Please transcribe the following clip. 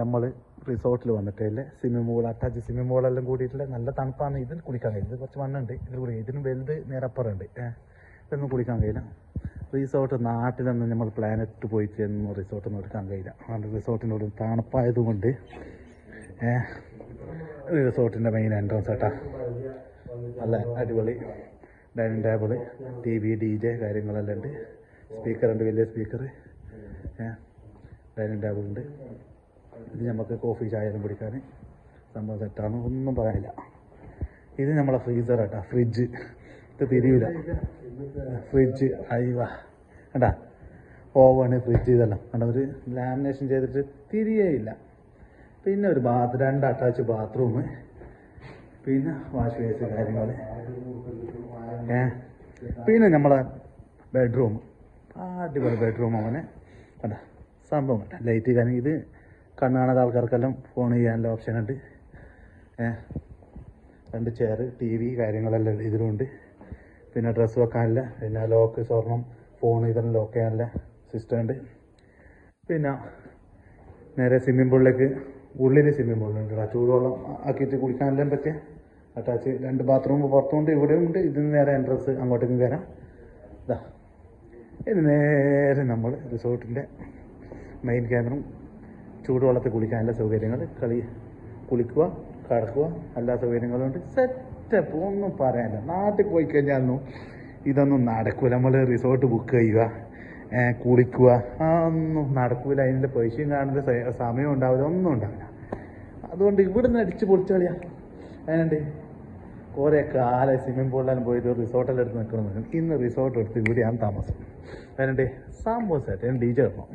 നമ്മൾ റിസോർട്ടിൽ വന്നിട്ടില്ലേ സ്വിമ്മിംഗ് പൂൾ അറ്റാച്ച് സ്വിമ്മിംഗ് പൂളെല്ലാം കൂടിയിട്ടുള്ള നല്ല തണുപ്പാണ്. ഇതിൽ കുളിക്കാൻ കഴിയും ഇത് കുറച്ച് മണ്ണുണ്ട്. ഇതിൽ കുളിക്കാം ഇതിനും വലുത് നേരപ്പുറമുണ്ട്. ഇതൊന്നും കുളിക്കാൻ കഴിയില്ല. റിസോർട്ട് നാട്ടിലൊന്നും നമ്മൾ പ്ലാനറ്റ് പോയിട്ട് ഒന്നും റിസോർട്ടൊന്നും എടുക്കാൻ കഴിയില്ല. അതുകൊണ്ട് റിസോർട്ടിനോട് തണുപ്പായതുകൊണ്ട് റിസോർട്ടിന്റെ മെയിൻ എൻട്രൻസ് കേട്ടാ നല്ല അടിപൊളി dining table T V D J കാര്യങ്ങളെല്ലാം ഉണ്ട്. സ്പീക്കറുണ്ട് വലിയ സ്പീക്കർ ഡൈനിങ് ടേബിൾ ഉണ്ട്. ഇത് നമുക്ക് കോഫി ചായ കുടിക്കാൻ സംഭവം സെറ്റാണ് ഒന്നും പറയാനില്ല. ഇത് നമ്മളെ ഫ്രീസർ കേട്ടാ ഫ്രിഡ്ജ് ഇത് തിരിയില്ല ഫ്രിഡ്ജ് അയവ കേട്ടാ ഓവണ് ഫ്രിഡ്ജ് ഇതെല്ലാം. കണ്ട ഒരു ലാമിനേഷൻ ചെയ്തിട്ട് തിരിയേയില്ല പിന്നെ ഒരു ബാത്ത് രണ്ട് അറ്റാച്ച് ബാത്റൂം പിന്നെ വാഷ് ബേസ് കാര്യങ്ങൾ ഏ? പിന്നെ നമ്മളെ ബെഡ്റൂം അടിപൊളി ബെഡ്റൂം അവനെ. കണ്ട? സംഭവം ലൈറ്റ് കാര്യം ഇത് കണ്ണ് കാണാത്ത ആൾക്കാർക്കെല്ലാം ഫോൺ ചെയ്യാനുള്ള ഓപ്ഷൻ ഉണ്ട്. രണ്ട് ചെയർ ടി വി കാര്യങ്ങളെല്ലാം ഇതിലുണ്ട്. പിന്നെ ഡ്രസ്സ് വെക്കാനില്ല പിന്നെ ലോക്ക് സ്വർണം ഫോൺ ഇതെല്ലാം ലോക്ക് ചെയ്യാനുള്ള സിസ്റ്റം ഉണ്ട്. പിന്നെ നേരെ സ്വിമ്മിംഗ് പൂളിലേക്ക് ഉള്ളിൽ സ്വിമ്മിംഗ് പൂളുണ്ട് ചൂടുവെള്ളം ആക്കിയിട്ട് കുളിക്കാനെല്ലാം പറ്റിയ? അറ്റാച്ച് രണ്ട് ബാത്റൂം പുറത്തുണ്ട് ഇവിടെയും ഉണ്ട്. ഇതിന് നേരെ എൻട്രസ് അങ്ങോട്ടേക്കും കയറാം ഇതാ ഇത് നേരെ നമ്മൾ റിസോർട്ടിന്റെ മെയിൻ കേന്ദ്രം ചൂടുവെള്ളത്തിൽ കുളിക്കാനുള്ള സൗകര്യങ്ങൾ കളി കുളിക്കുക കടക്കുക എല്ലാ സൗകര്യങ്ങളുണ്ട് സെറ്റപ്പ് ഒന്നും പറയാനില്ല നാട്ടിൽ പോയി കഴിഞ്ഞാലൊന്നും ഇതൊന്നും നടക്കൂല. നമ്മൾ റിസോർട്ട് ബുക്ക് ചെയ്യുക കുളിക്കുക ഒന്നും നടക്കൂല. അതിന്റെ പൈസയും കാണുന്ന സമയം ഉണ്ടാവില്ല. ഒന്നും ഉണ്ടാവില്ല. അതുകൊണ്ട് ഇവിടുന്ന് അടിച്ച് പൊളിച്ച് കളിയാ. അതിനുണ്ട് കുറേ കാലം സ്വിമ്മിംഗ് പൂളിലാണ് പോയിട്ട് റിസോർട്ടെല്ലാം എടുത്ത് നിൽക്കണം ഇന്ന് റിസോർട്ട് എടുത്ത് ഇവിടെയാണ് താമസം. അതിനുണ്ട് സംഭവം സെറ്റ് ഡി ജെ ഇടണം.